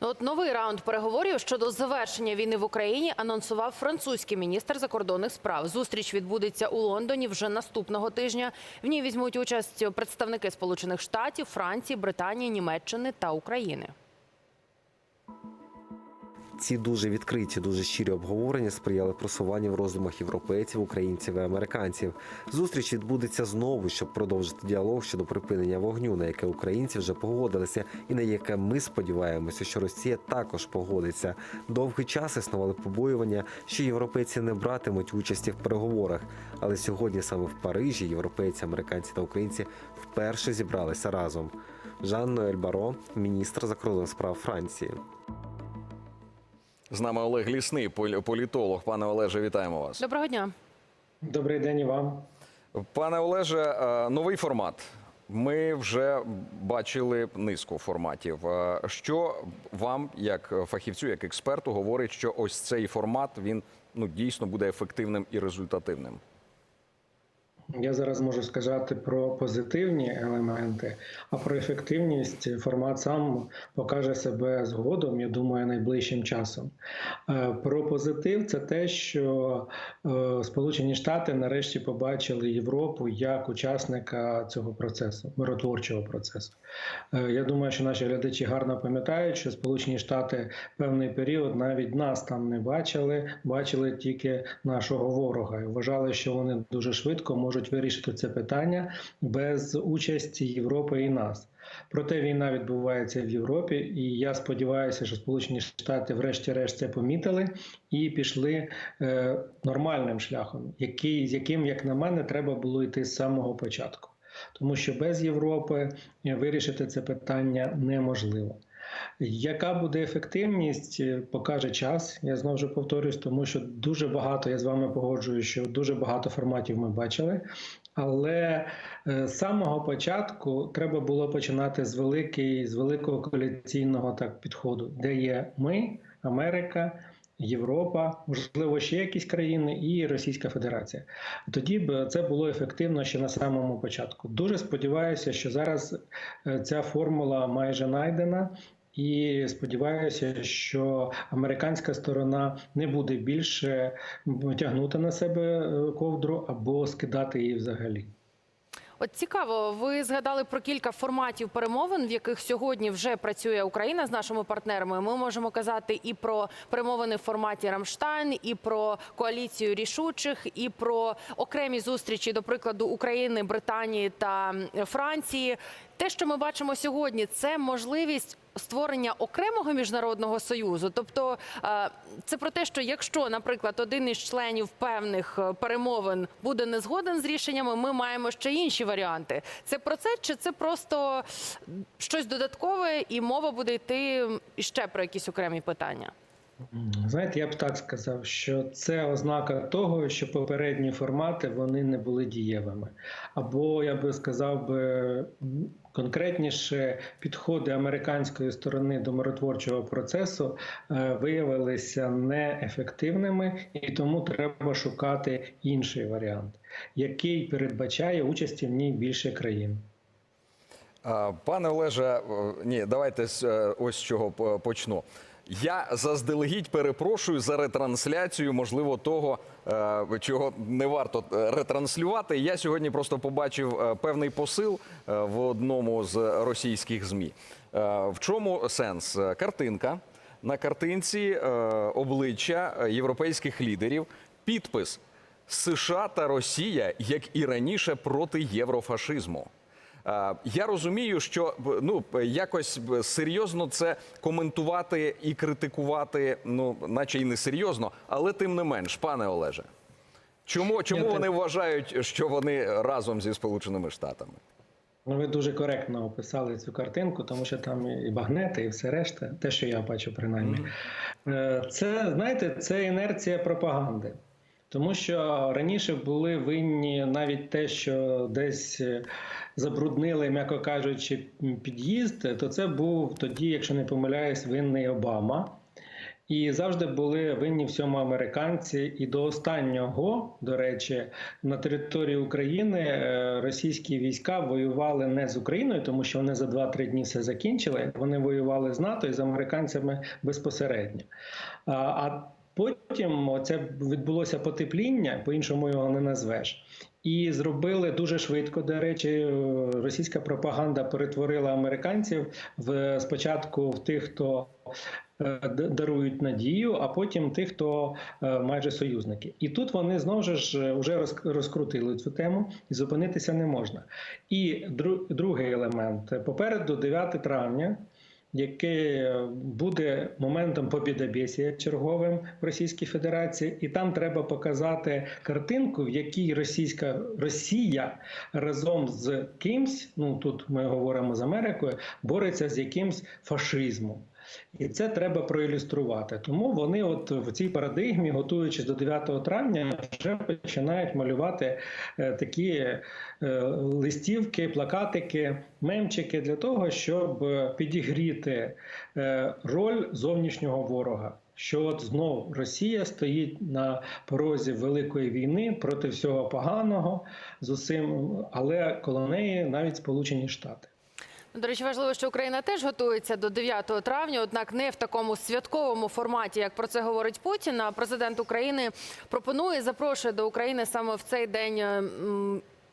Ну, От новий раунд переговорів щодо завершення війни в Україні анонсував французький міністр закордонних справ. Зустріч відбудеться у Лондоні вже наступного тижня. В ній візьмуть участь представники Сполучених Штатів, Франції, Британії, Німеччини та України. Ці дуже відкриті, дуже щирі обговорення сприяли просуванню в роздумах європейців, українців і американців. Зустріч відбудеться знову, щоб продовжити діалог щодо припинення вогню, на яке українці вже погодилися, і на яке ми сподіваємося, що Росія також погодиться. Довгий час існували побоювання, що європейці не братимуть участі в переговорах. Але сьогодні саме в Парижі європейці, американці та українці вперше зібралися разом. Жан Ноель Баро, міністр закордонних справ Франції. З нами Олег Лісний, полі- політолог. Пане Олеже, вітаємо вас. Доброго дня. Добрий день і вам. Пане Олеже, е, новий формат. Ми вже бачили низку форматів. Е, Що вам, як фахівцю, як експерту, говорить, що ось цей формат він ну дійсно буде ефективним і результативним? Я зараз можу сказати про позитивні елементи, а про ефективність формат сам покаже себе згодом, я думаю, найближчим часом. Е, Про позитив це те, що е, Сполучені Штати нарешті побачили Європу як учасника цього процесу, миротворчого процесу. Е, Я думаю, що наші глядачі гарно пам'ятають, що Сполучені Штати певний період навіть нас там не бачили, бачили тільки нашого ворога і вважали, що вони дуже швидко можуть вирішити це питання без участі Європи і нас. Проте війна відбувається в Європі, і я сподіваюся, що Сполучені Штати, врешті-решт, це помітили і пішли е, нормальним шляхом, який, з яким, як на мене, треба було йти з самого початку. Тому що без Європи вирішити це питання неможливо. Яка буде ефективність, е, покаже час. Я знову ж повторюсь, тому що дуже багато, я з вами погоджую, що дуже багато форматів ми бачили. Але е, з самого початку треба було починати з великий, з великого коаліційного так підходу, де є ми, Америка. Європа, можливо, ще якісь країни і Російська Федерація. Тоді б це було ефективно ще на самому початку. Дуже сподіваюся, що зараз е, ця формула майже найдена. І сподіваюся, що американська сторона не буде більше тягнути на себе е, ковдру або скидати її взагалі. От цікаво, ви згадали про кілька форматів перемовин, в яких сьогодні вже працює Україна з нашими партнерами. Ми можемо казати і про перемовини в форматі Рамштайн, і про коаліцію рішучих, і про окремі зустрічі, до прикладу, України, Британії та Франції. Те, що ми бачимо сьогодні, це можливість створення окремого міжнародного союзу. Тобто е, це про те, що якщо, наприклад, один із членів певних е, перемовин буде не згоден з рішеннями, ми маємо ще інші варіанти. Це про це чи це просто щось додаткове, і мова буде йти ще про якісь окремі питання? Знаєте, я б так сказав, що це ознака того, що попередні формати вони не були дієвими. Або я би сказав би конкретніше, підходи американської сторони до миротворчого процесу е, виявилися неефективними, і тому треба шукати інший варіант, який передбачає участі в ній більше країн. Пане Олеже, ні, давайте е, ось з чого почну. Я заздалегідь перепрошую за ретрансляцію, можливо, того, е, чого не варто е, ретранслювати. Я сьогодні просто побачив е, певний посил в одному з російських ЗМІ. В чому сенс? Картинка. На картинці обличчя європейських лідерів, підпис США та Росія, як і раніше, проти єврофашизму. Я розумію, що ну якось серйозно це коментувати і критикувати, ну наче й не серйозно, але тим не менш, пане Олеже, чому, чому Я вони так- вважають, що вони разом зі Сполученими Штатами? Ну, ви дуже коректно описали цю картинку, тому що там і багнети, і все решта, те, що я бачу, принаймні. Е, Це, знаєте, це інерція пропаганди. Тому що раніше були винні навіть те, що десь е, забруднили, м'яко кажучи, під'їзд, то це був тоді, якщо не помиляюсь, винний Обама. І завжди були винні в цьому американці. І до останнього, до речі, на території України е, російські війська воювали не з Україною, тому що вони за 2-3 дні все закінчили. Вони воювали з НАТО і з американцями безпосередньо. А потім це відбулося потепління, по-іншому його не назвеш. І зробили дуже швидко. До речі, російська пропаганда перетворила американців в спочатку в тих, хто е, дарують надію, а потім тих, хто е, майже союзники. І тут вони знову ж вже роз- розкрутили цю тему і зупинитися не можна. І дру- другий елемент попереду 9 травня. Яке буде моментом побідобєсія черговим в Російській Федерації, і там треба показати картинку, в якій російська Росія разом з кимсь, ну тут ми говоримо з Америкою, бореться з якимсь фашизмом. І це треба проілюструвати. Тому вони, от в цій парадигмі, готуючись до 9 травня, вже починають малювати е, такі е, листівки, плакатики, мемчики для того, щоб підігріти е, роль зовнішнього ворога. Що от знов Росія стоїть на порозі великої війни проти всього поганого з усім, але коло неї навіть Сполучені Штати. До речі, важливо, що Україна теж готується до 9 травня, однак не в такому святковому форматі, як про це говорить Путін. А президент України пропонує запрошує до України саме в цей день.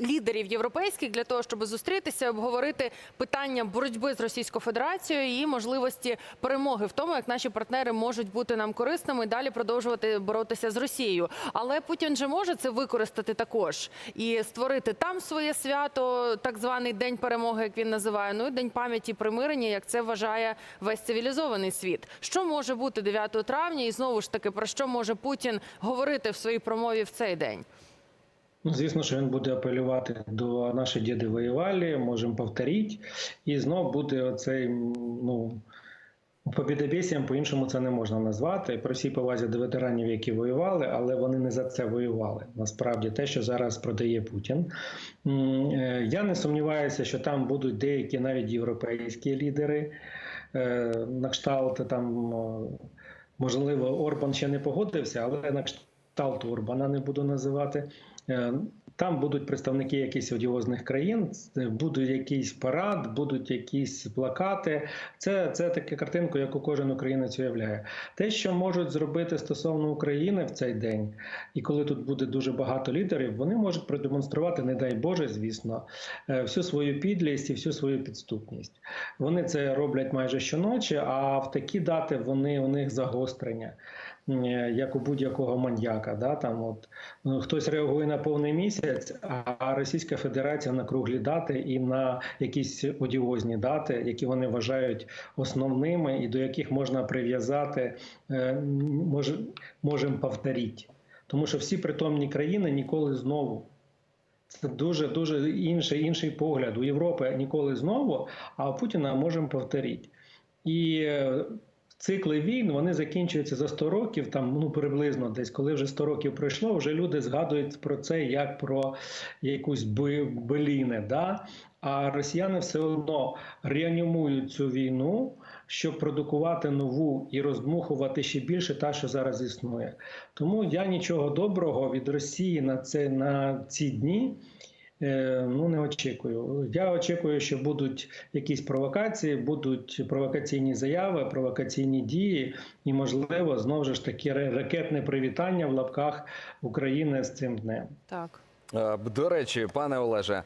Лідерів європейських для того, щоб зустрітися, обговорити питання боротьби з Російською Федерацією і можливості перемоги в тому, як наші партнери можуть бути нам корисними і далі продовжувати боротися з Росією. Але Путін же може це використати також і створити там своє свято, так званий день перемоги, як він називає. Ну і день пам'яті примирення, як це вважає весь цивілізований світ. Що може бути 9 травня, і знову ж таки про що може Путін говорити в своїй промові в цей день? Ну, звісно, що він буде апелювати до наші діди воювали, можемо повторити. І знов буде оцей, ну, побідобєсієм, по-іншому це не можна назвати. При всій повазі до ветеранів, які воювали, але вони не за це воювали. Насправді, те, що зараз продає Путін. Е, Я не сумніваюся, що там будуть деякі навіть європейські лідери, е, на кшталт там. Можливо, Орбан ще не погодився, але на кшталт Орбана не буду називати. Е, Там будуть представники якихось одіозних країн, буде якийсь парад, будуть якісь плакати. Це, це така картинка, яку кожен українець уявляє. Те, що можуть зробити стосовно України в цей день, і коли тут буде дуже багато лідерів, вони можуть продемонструвати, не дай Боже, звісно, е, всю свою підлість і всю свою підступність. Вони це роблять майже щоночі, а в такі дати вони у них загострення. М, Як у будь-якого маньяка, да там от ну, хтось реагує на повний місяць, а Російська Федерація на круглі дати і на якісь одіозні дати, які вони вважають основними, і до яких можна прив'язати, е, мож, можемо повторити. Тому що всі притомні країни ніколи знову. Це дуже дуже інший інший погляд. У Європи ніколи знову, а у Путіна можемо повторити. І е, цикли війн вони закінчуються за 100 років, там ну приблизно десь, коли вже 100 років пройшло, вже люди згадують про це як про якусь беліни. Да? А росіяни все одно реанімують цю війну, щоб продукувати нову і роздмухувати ще більше та, що зараз існує. Тому я нічого доброго від Росії на це на ці дні. Е, Ну, не очікую. Я очікую, що будуть якісь провокації, будуть провокаційні заяви, провокаційні дії, і, можливо, знову ж таки ра- ракетне привітання в лапках України з цим днем. Так. Е, До речі, пане Олеже,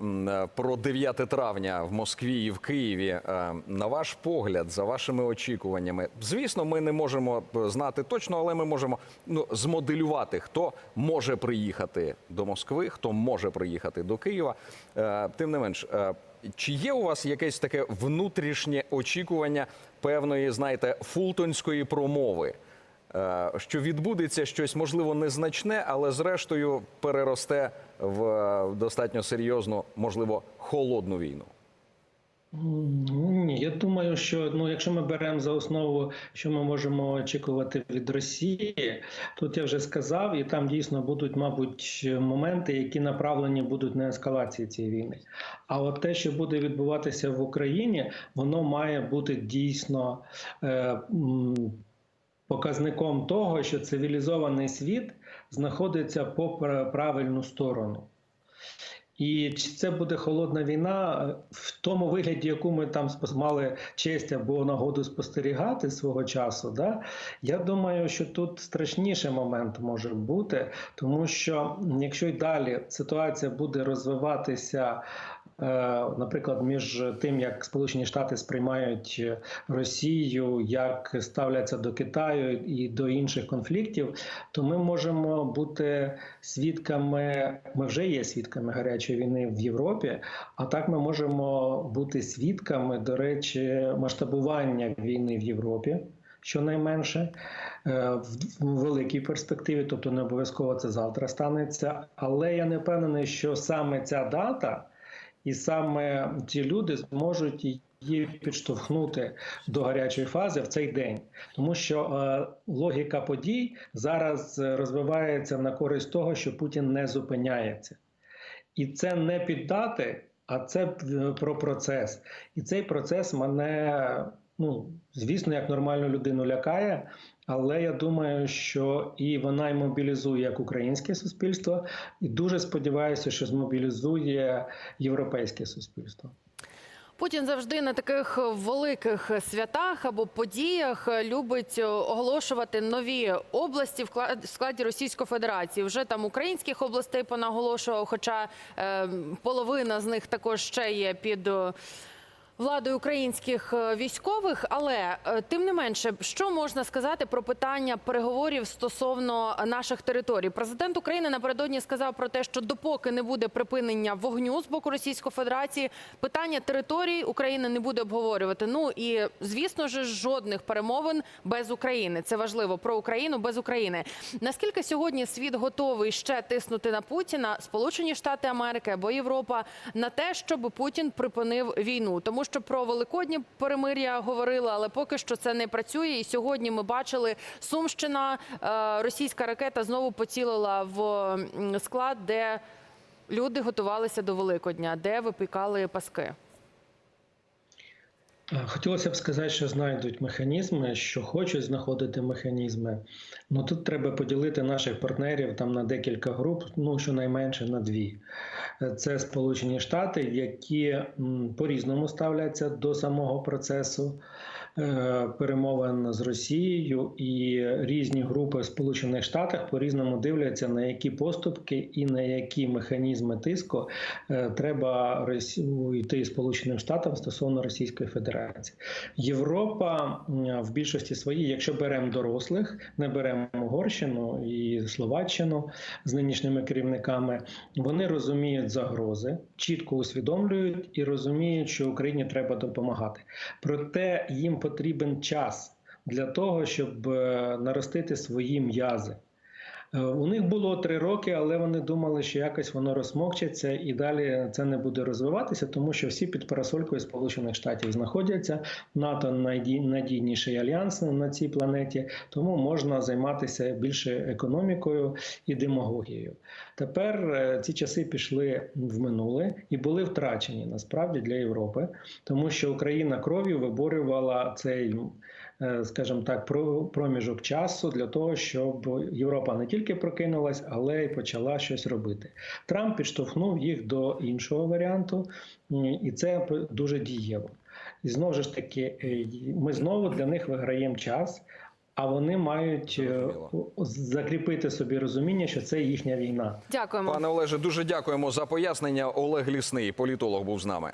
е, про 9 травня в Москві і в Києві. е, На ваш погляд, за вашими очікуваннями, звісно, ми не можемо знати точно, але ми можемо ну, змоделювати, хто може приїхати до Москви, хто може приїхати до Києва. Тим не менш, чи є у вас якесь таке внутрішнє очікування певної, знаєте, фултонської промови? Е, що відбудеться щось можливо незначне, але зрештою переросте в е, достатньо серйозну, можливо, холодну війну. Ні, я думаю, що ну, якщо ми беремо за основу, що ми можемо очікувати від Росії, тут я вже сказав, і там дійсно будуть, мабуть, моменти, які направлені будуть на ескалацію цієї війни. А от те, що буде відбуватися в Україні, воно має бути дійсно. Е, показником того, що цивілізований світ знаходиться по правильну сторону. І чи це буде холодна війна в тому вигляді, яку ми там мали честь або нагоду спостерігати свого часу, да? я думаю, що тут страшніший момент може бути, тому що якщо й далі ситуація буде розвиватися. Е, Наприклад, між тим, як Сполучені Штати сприймають е, Росію, як ставляться до Китаю і до інших конфліктів, то ми можемо бути свідками. Ми вже є свідками гарячої війни в Європі. А так ми можемо бути свідками, до речі, масштабування війни в Європі. Щонайменше е, в в великій перспективі, тобто не обов'язково це завтра станеться. Але я не впевнений, що саме ця дата і саме ці люди зможуть її підштовхнути до гарячої фази в цей день, тому що е, логіка подій зараз розвивається на користь того, що Путін не зупиняється, і це не піддати, а це е, про процес. І цей процес мене, ну звісно, як нормальну людину лякає. Але я думаю, що і вона й мобілізує як українське суспільство, і дуже сподіваюся, що змобілізує європейське суспільство. Путін завжди на таких великих святах або подіях любить оголошувати нові області в кла- складі Російської Федерації. Вже там українських областей понаголошував, хоча е, половина з них також ще є під. Владою українських е, військових, але е, тим не менше, що можна сказати про питання переговорів стосовно наших територій? Президент України напередодні сказав про те, що допоки не буде припинення вогню з боку Російської Федерації, питання територій України не буде обговорювати. Ну і звісно ж, жодних перемовин без України. Це важливо про Україну без України. Наскільки сьогодні світ готовий ще тиснути на Путіна, Сполучені Штати Америки або Європа на те, щоб Путін припинив війну, тому що про великодні перемир'я говорили, але поки що це не працює. І сьогодні ми бачили Сумщина, е, російська ракета знову поцілила в склад, де люди готувалися до Великодня, де випікали паски. Е, Хотілося б сказати, що знайдуть механізми, що хочуть знаходити механізми. Ну тут треба поділити наших партнерів там на декілька груп, ну щонайменше на дві. Е, Це Сполучені Штати, які по-різному ставляться до самого процесу перемовин з Росією, і різні групи в Сполучених Штатах по-різному дивляться на які поступки і на які механізми тиску е, треба йти Сполученим Штатам стосовно Російської Федерації. Європа в більшості своїй, якщо беремо дорослих, не беремо Угорщину і Словаччину з нинішніми керівниками, вони розуміють загрози, чітко усвідомлюють і розуміють, що Україні треба допомагати. Проте їм потрібен час для того, щоб е, наростити свої м'язи. Е, У них було три роки, але вони думали, що якось воно розмокчеться і далі це не буде розвиватися, тому що всі під парасолькою Сполучених Штатів знаходяться. НАТО найдійніший альянс на цій планеті, тому можна займатися більше економікою і демагогією. Тепер е, ці часи пішли в минуле і були втрачені насправді для Європи, тому що Україна кров'ю виборювала цей скажімо так, про- проміжок часу для того, щоб Європа не тільки прокинулась, але й почала щось робити. Трамп підштовхнув їх до іншого варіанту, і це дуже дієво. І знову ж таки, е, ми знову для них виграємо час. А вони мають е, закріпити собі розуміння, що це їхня війна. Дякуємо. Пане Олеже, дуже дякуємо за пояснення. Олег Лісний, політолог, був з нами.